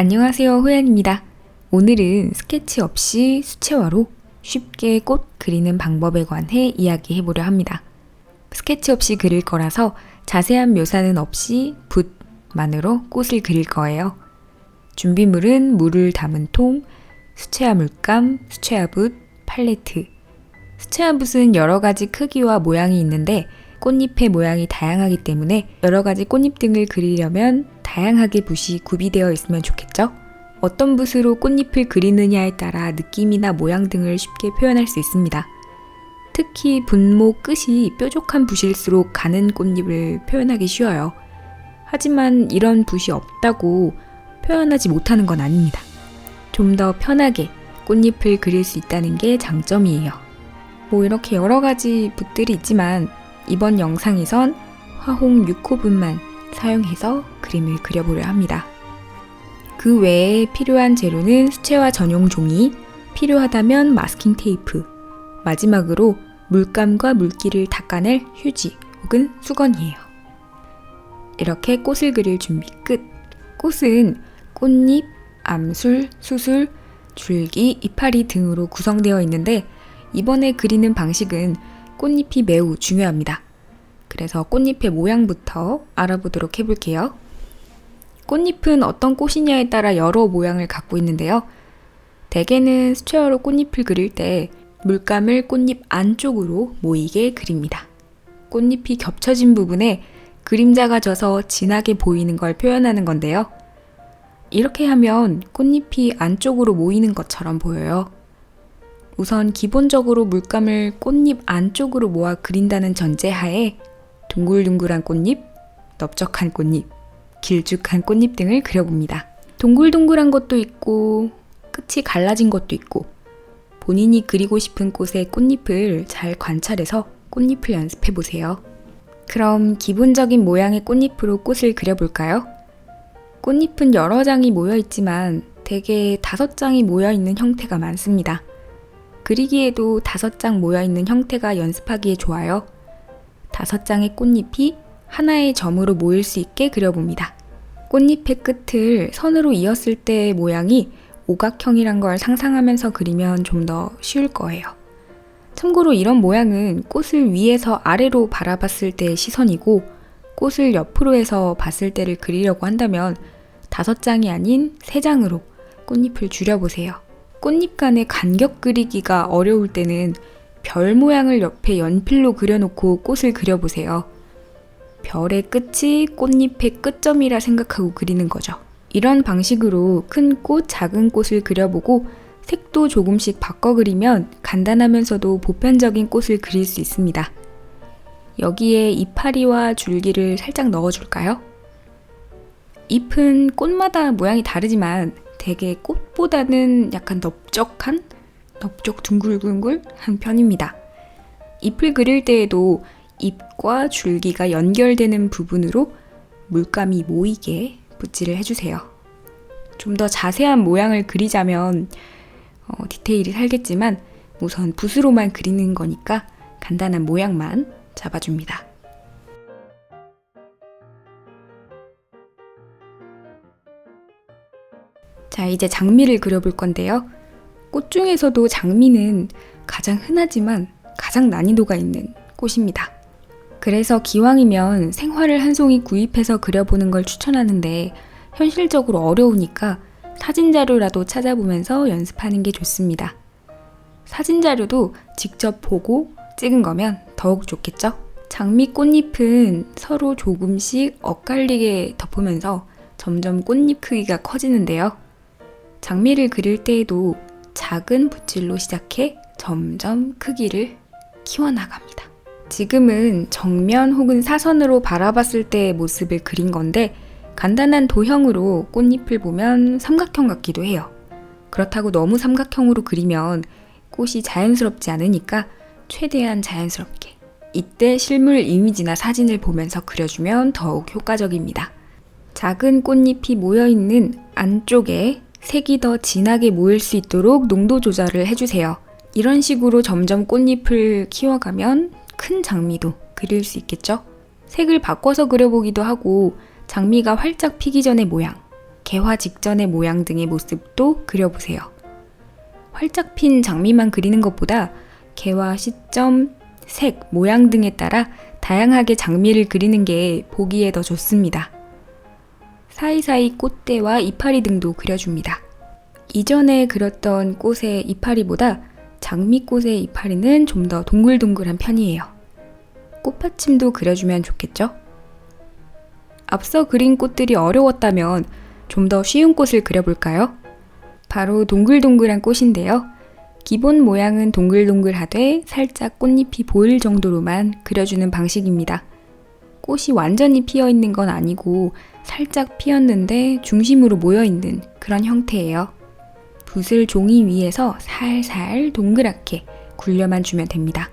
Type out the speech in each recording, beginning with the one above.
안녕하세요. 호연입니다. 오늘은 스케치 없이 수채화로 쉽게 꽃 그리는 방법에 관해 이야기해 보려 합니다. 스케치 없이 그릴 거라서 자세한 묘사는 없이 붓만으로 꽃을 그릴 거예요. 준비물은 물을 담은 통, 수채화 물감, 수채화 붓, 팔레트. 수채화 붓은 여러 가지 크기와 모양이 있는데 꽃잎의 모양이 다양하기 때문에 여러 가지 꽃잎 등을 그리려면 다양하게 붓이 구비되어 있으면 좋겠죠? 어떤 붓으로 꽃잎을 그리느냐에 따라 느낌이나 모양 등을 쉽게 표현할 수 있습니다. 특히 분모 끝이 뾰족한 붓일수록 가는 꽃잎을 표현하기 쉬워요. 하지만 이런 붓이 없다고 표현하지 못하는 건 아닙니다. 좀 더 편하게 꽃잎을 그릴 수 있다는 게 장점이에요. 뭐 이렇게 여러 가지 붓들이 있지만 이번 영상에선 화홍 6호분만 사용해서 그림을 그려보려 합니다. 그 외에 필요한 재료는 수채화 전용 종이, 필요하다면 마스킹 테이프, 마지막으로 물감과 물기를 닦아낼 휴지 혹은 수건이에요. 이렇게 꽃을 그릴 준비 끝. 꽃은 꽃잎, 암술, 수술, 줄기, 이파리 등으로 구성되어 있는데 이번에 그리는 방식은 꽃잎이 매우 중요합니다. 그래서 꽃잎의 모양부터 알아보도록 해볼게요. 꽃잎은 어떤 꽃이냐에 따라 여러 모양을 갖고 있는데요. 대개는 수채화로 꽃잎을 그릴 때 물감을 꽃잎 안쪽으로 모이게 그립니다. 꽃잎이 겹쳐진 부분에 그림자가 져서 진하게 보이는 걸 표현하는 건데요. 이렇게 하면 꽃잎이 안쪽으로 모이는 것처럼 보여요. 우선 기본적으로 물감을 꽃잎 안쪽으로 모아 그린다는 전제하에 둥글둥글한 꽃잎, 넓적한 꽃잎, 길쭉한 꽃잎 등을 그려봅니다. 동글동글한 것도 있고 끝이 갈라진 것도 있고 본인이 그리고 싶은 꽃의 꽃잎을 잘 관찰해서 꽃잎을 연습해 보세요. 그럼 기본적인 모양의 꽃잎으로 꽃을 그려볼까요? 꽃잎은 여러 장이 모여 있지만 대개 다섯 장이 모여 있는 형태가 많습니다. 그리기에도 다섯 장 모여 있는 형태가 연습하기에 좋아요. 다섯 장의 꽃잎이 하나의 점으로 모일 수 있게 그려봅니다. 꽃잎의 끝을 선으로 이었을 때의 모양이 오각형이란 걸 상상하면서 그리면 좀 더 쉬울 거예요. 참고로 이런 모양은 꽃을 위에서 아래로 바라봤을 때의 시선이고 꽃을 옆으로 해서 봤을 때를 그리려고 한다면 다섯 장이 아닌 세 장으로 꽃잎을 줄여보세요. 꽃잎 간의 간격 그리기가 어려울 때는 별 모양을 옆에 연필로 그려놓고 꽃을 그려보세요. 별의 끝이 꽃잎의 끝점이라 생각하고 그리는 거죠. 이런 방식으로 큰 꽃, 작은 꽃을 그려보고 색도 조금씩 바꿔 그리면 간단하면서도 보편적인 꽃을 그릴 수 있습니다. 여기에 이파리와 줄기를 살짝 넣어줄까요? 잎은 꽃마다 모양이 다르지만 대개 꽃보다는 약간 넓적한, 넓적 둥글둥글한 편입니다. 잎을 그릴 때에도 잎과 줄기가 연결되는 부분으로 물감이 모이게 붓질을 해주세요. 좀 더 자세한 모양을 그리자면 어, 디테일이 살겠지만 우선 붓으로만 그리는 거니까 간단한 모양만 잡아줍니다. 자, 이제 장미를 그려볼 건데요. 꽃 중에서도 장미는 가장 흔하지만 가장 난이도가 있는 꽃입니다. 그래서 기왕이면 생화를 한 송이 구입해서 그려보는 걸 추천하는데 현실적으로 어려우니까 사진 자료라도 찾아보면서 연습하는 게 좋습니다. 사진 자료도 직접 보고 찍은 거면 더욱 좋겠죠? 장미 꽃잎은 서로 조금씩 엇갈리게 덮으면서 점점 꽃잎 크기가 커지는데요. 장미를 그릴 때에도 작은 붓질로 시작해 점점 크기를 키워나갑니다. 지금은 정면 혹은 사선으로 바라봤을 때의 모습을 그린 건데 간단한 도형으로 꽃잎을 보면 삼각형 같기도 해요. 그렇다고 너무 삼각형으로 그리면 꽃이 자연스럽지 않으니까 최대한 자연스럽게 이때 실물 이미지나 사진을 보면서 그려주면 더욱 효과적입니다. 작은 꽃잎이 모여있는 안쪽에 색이 더 진하게 모일 수 있도록 농도 조절을 해주세요. 이런 식으로 점점 꽃잎을 키워가면 큰 장미도 그릴 수 있겠죠? 색을 바꿔서 그려보기도 하고 장미가 활짝 피기 전의 모양, 개화 직전의 모양 등의 모습도 그려보세요. 활짝 핀 장미만 그리는 것보다 개화 시점, 색, 모양 등에 따라 다양하게 장미를 그리는 게 보기에 더 좋습니다. 사이사이 꽃대와 이파리 등도 그려줍니다. 이전에 그렸던 꽃의 이파리보다 장미꽃의 이파리는 좀 더 동글동글한 편이에요. 꽃받침도 그려주면 좋겠죠? 앞서 그린 꽃들이 어려웠다면 좀 더 쉬운 꽃을 그려볼까요? 바로 동글동글한 꽃인데요. 기본 모양은 동글동글하되 살짝 꽃잎이 보일 정도로만 그려주는 방식입니다. 꽃이 완전히 피어 있는 건 아니고 살짝 피었는데 중심으로 모여 있는 그런 형태예요. 붓을 종이 위에서 살살 동그랗게 굴려만 주면 됩니다.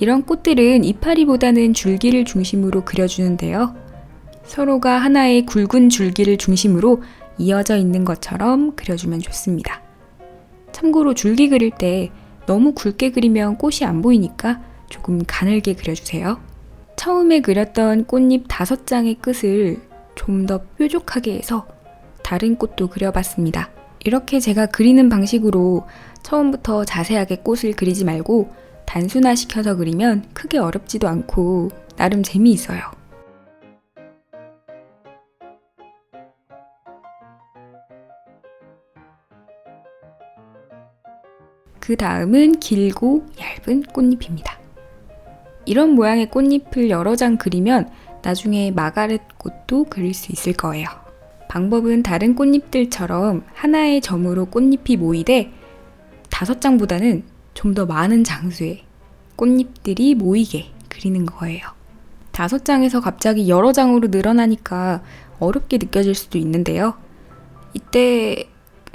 이런 꽃들은 이파리보다는 줄기를 중심으로 그려주는데요. 서로가 하나의 굵은 줄기를 중심으로 이어져 있는 것처럼 그려주면 좋습니다. 참고로 줄기 그릴 때 너무 굵게 그리면 꽃이 안 보이니까 조금 가늘게 그려주세요. 처음에 그렸던 꽃잎 다섯 장의 끝을 좀 더 뾰족하게 해서 다른 꽃도 그려봤습니다. 이렇게 제가 그리는 방식으로 처음부터 자세하게 꽃을 그리지 말고 단순화시켜서 그리면 크게 어렵지도 않고 나름 재미있어요. 그 다음은 길고 얇은 꽃잎입니다. 이런 모양의 꽃잎을 여러 장 그리면 나중에 마가렛 꽃도 그릴 수 있을 거예요. 방법은 다른 꽃잎들처럼 하나의 점으로 꽃잎이 모이되 다섯 장보다는 좀 더 많은 장수의 꽃잎들이 모이게 그리는 거예요. 다섯 장에서 갑자기 여러 장으로 늘어나니까 어렵게 느껴질 수도 있는데요. 이때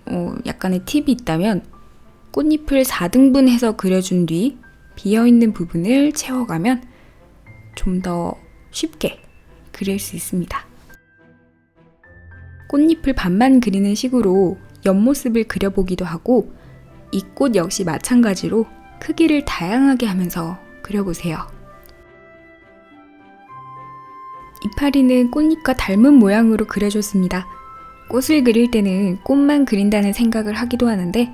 어, 약간의 팁이 있다면 꽃잎을 4등분해서 그려준 뒤 비어있는 부분을 채워가면 좀 더 쉽게 그릴 수 있습니다. 꽃잎을 반만 그리는 식으로 옆모습을 그려보기도 하고 이 꽃 역시 마찬가지로 크기를 다양하게 하면서 그려보세요. 이파리는 꽃잎과 닮은 모양으로 그려줬습니다. 꽃을 그릴 때는 꽃만 그린다는 생각을 하기도 하는데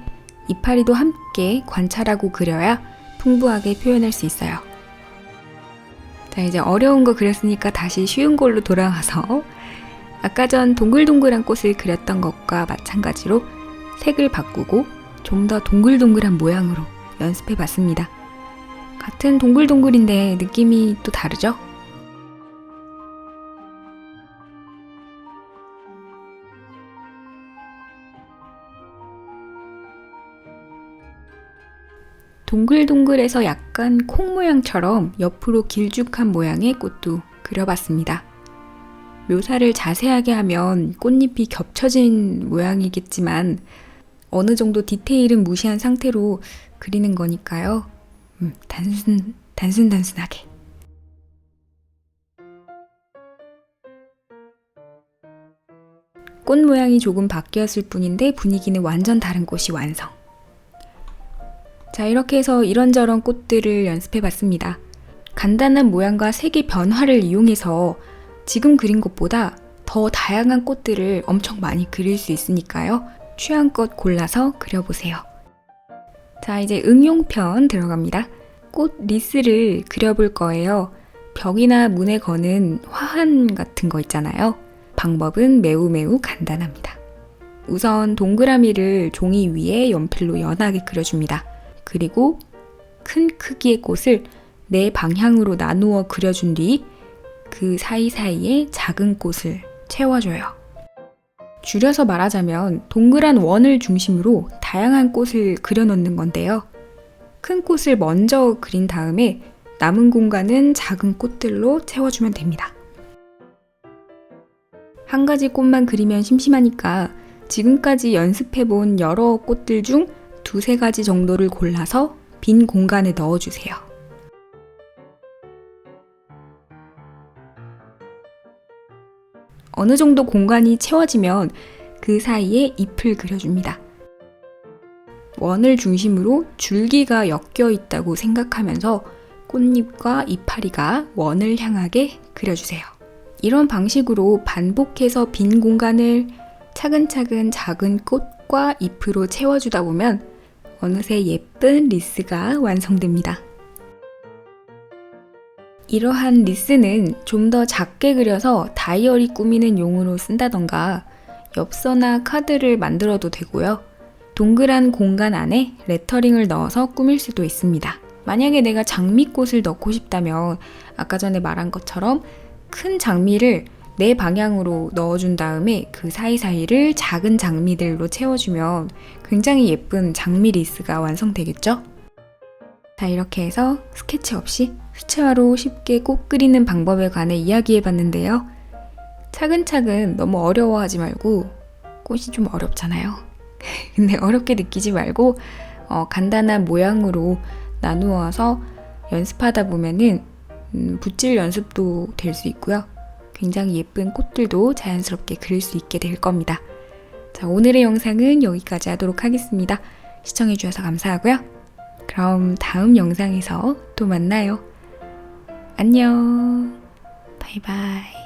이파리도 함께 관찰하고 그려야 풍부하게 표현할 수 있어요. 자, 이제 어려운 거 그렸으니까 다시 쉬운 걸로 돌아와서 아까 전 동글동글한 꽃을 그렸던 것과 마찬가지로 색을 바꾸고 좀 더 동글동글한 모양으로 연습해 봤습니다. 같은 동글동글인데 느낌이 또 다르죠? 동글동글해서 약간 콩 모양처럼 옆으로 길쭉한 모양의 꽃도 그려봤습니다. 묘사를 자세하게 하면 꽃잎이 겹쳐진 모양이겠지만 어느 정도 디테일은 무시한 상태로 그리는 거니까요. 음, 단순, 단순단순하게. 꽃 모양이 조금 바뀌었을 뿐인데 분위기는 완전 다른 꽃이 완성. 자, 이렇게 해서 이런저런 꽃들을 연습해 봤습니다. 간단한 모양과 색의 변화를 이용해서 지금 그린 것보다 더 다양한 꽃들을 엄청 많이 그릴 수 있으니까요. 취향껏 골라서 그려보세요. 자, 이제 응용편 들어갑니다. 꽃 리스를 그려볼 거예요. 벽이나 문에 거는 화환 같은 거 있잖아요. 방법은 매우 매우 간단합니다. 우선 동그라미를 종이 위에 연필로 연하게 그려줍니다. 그리고 큰 크기의 꽃을 네 방향으로 나누어 그려준 뒤 그 사이사이에 작은 꽃을 채워줘요. 줄여서 말하자면 동그란 원을 중심으로 다양한 꽃을 그려놓는 건데요. 큰 꽃을 먼저 그린 다음에 남은 공간은 작은 꽃들로 채워주면 됩니다. 한 가지 꽃만 그리면 심심하니까 지금까지 연습해본 여러 꽃들 중 두세 가지 정도를 골라서 빈 공간에 넣어주세요. 어느 정도 공간이 채워지면 그 사이에 잎을 그려줍니다. 원을 중심으로 줄기가 엮여 있다고 생각하면서 꽃잎과 이파리가 원을 향하게 그려주세요. 이런 방식으로 반복해서 빈 공간을 차근차근 작은 꽃과 잎으로 채워주다 보면 어느새 예쁜 리스가 완성됩니다. 이러한 리스는 좀 더 작게 그려서 다이어리 꾸미는 용으로 쓴다던가 엽서나 카드를 만들어도 되고요. 동그란 공간 안에 레터링을 넣어서 꾸밀 수도 있습니다. 만약에 내가 장미꽃을 넣고 싶다면 아까 전에 말한 것처럼 큰 장미를 내 방향으로 넣어준 다음에 그 사이사이를 작은 장미들로 채워주면 굉장히 예쁜 장미 리스가 완성되겠죠? 자, 이렇게 해서 스케치 없이 수채화로 쉽게 꽃 그리는 방법에 관해 이야기해 봤는데요. 차근차근 너무 어려워하지 말고 꽃이 좀 어렵잖아요. 근데 어렵게 느끼지 말고 어, 간단한 모양으로 나누어서 연습하다 보면은 음, 붓질 연습도 될 수 있고요. 굉장히 예쁜 꽃들도 자연스럽게 그릴 수 있게 될 겁니다. 자, 오늘의 영상은 여기까지 하도록 하겠습니다. 시청해주셔서 감사하고요. 그럼 다음 영상에서 또 만나요. 안녕. 바이바이.